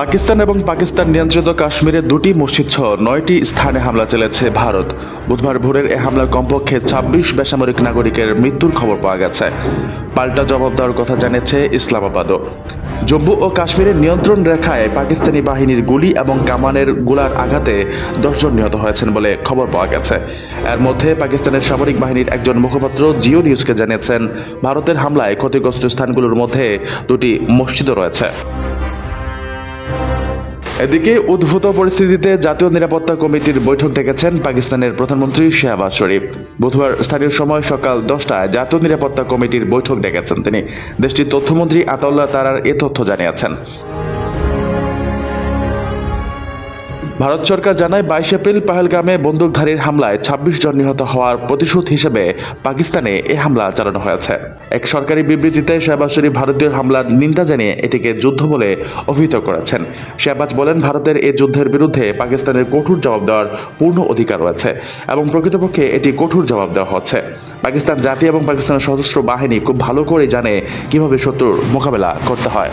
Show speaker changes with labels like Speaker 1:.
Speaker 1: পাকিস্তান এবং পাকিস্তান নিয়ন্ত্রিত কাশ্মীরে দুটি মসজিদ সহ নয়টি স্থানে হামলা চালিয়েছে ভারত। বুধবার ভোরের এ হামলার কমপক্ষে ছাব্বিশ বেসামরিক নাগরিকের মৃত্যুর খবর পাওয়া গেছে। পাল্টা জবাব দেওয়ার কথা জানিয়েছে ইসলামাবাদও। জম্মু ও কাশ্মীরের নিয়ন্ত্রণ রেখায় পাকিস্তানি বাহিনীর গুলি এবং কামানের গোলার আঘাতে দশজন নিহত হয়েছেন বলে খবর পাওয়া গেছে। এর মধ্যে পাকিস্তানের সামরিক বাহিনীর একজন মুখপাত্র জিও নিউজকে জানিয়েছেন, ভারতের হামলায় ক্ষতিগ্রস্ত স্থানগুলোর মধ্যে দুটি মসজিদও রয়েছে। এদিকে উদ্ভূত পরিস্থিতিতে জাতীয় নিরাপত্তা কমিটির বৈঠক ডেকেছেন পাকিস্তানের প্রধানমন্ত্রী শেহবাজ শরীফ। বুধবার স্থানীয় সময় সকাল দশটায় জাতীয় নিরাপত্তা কমিটির বৈঠক ডেকেছেন তিনি। দেশটির তথ্যমন্ত্রী আতাউল্লাহ তারার এ তথ্য জানিয়েছেন। ভারত সরকার জানায় বাইশ এপ্রিল পাহেলগামে বন্দুকধারীর হামলায় ছাব্বিশ জন নিহত হওয়ার প্রতিশোধ হিসেবে পাকিস্তানে এ হামলা চালানো হয়েছে। এক সরকারি বিবৃতিতে শেহবাজ শরীফ ভারতীয় হামলার নিন্দা জানিয়ে এটিকে যুদ্ধ বলে অভিহিত করেছেন। শেহবাজ বলেন, ভারতের এই যুদ্ধের বিরুদ্ধে পাকিস্তানের কঠোর জবাব দেওয়ার পূর্ণ অধিকার রয়েছে এবং প্রকৃতপক্ষে এটি কঠোর জবাব দেওয়া হচ্ছে। পাকিস্তান জাতি এবং পাকিস্তানের সশস্ত্র বাহিনী খুব ভালো করে জানে কীভাবে শত্রুর মোকাবেলা করতে হয়।